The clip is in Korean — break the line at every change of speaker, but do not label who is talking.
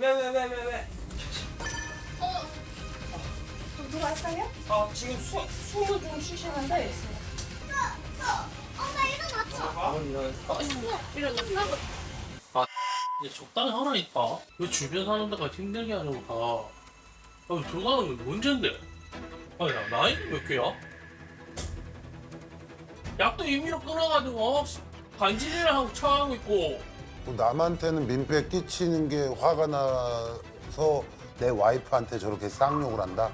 왜 왜 왜 왜 왜?
어, 들어갈까요?
아 어, 지금
숨을 좀 쉬시는데 엄마 일어났어. 일어났어?
아, 아 이제 적당히 하나 있다. 왜 주변 사람들까지 힘들게 하려고 다. 아니 들어가는 건 언젠데? 아니 나 나이 몇 개야? 약도 임의로 끊어가지고 간질이랑 하고 처하고 있고
남한테는 민폐 끼치는 게 화가 나서 내 와이프한테 저렇게 쌍욕을 한다?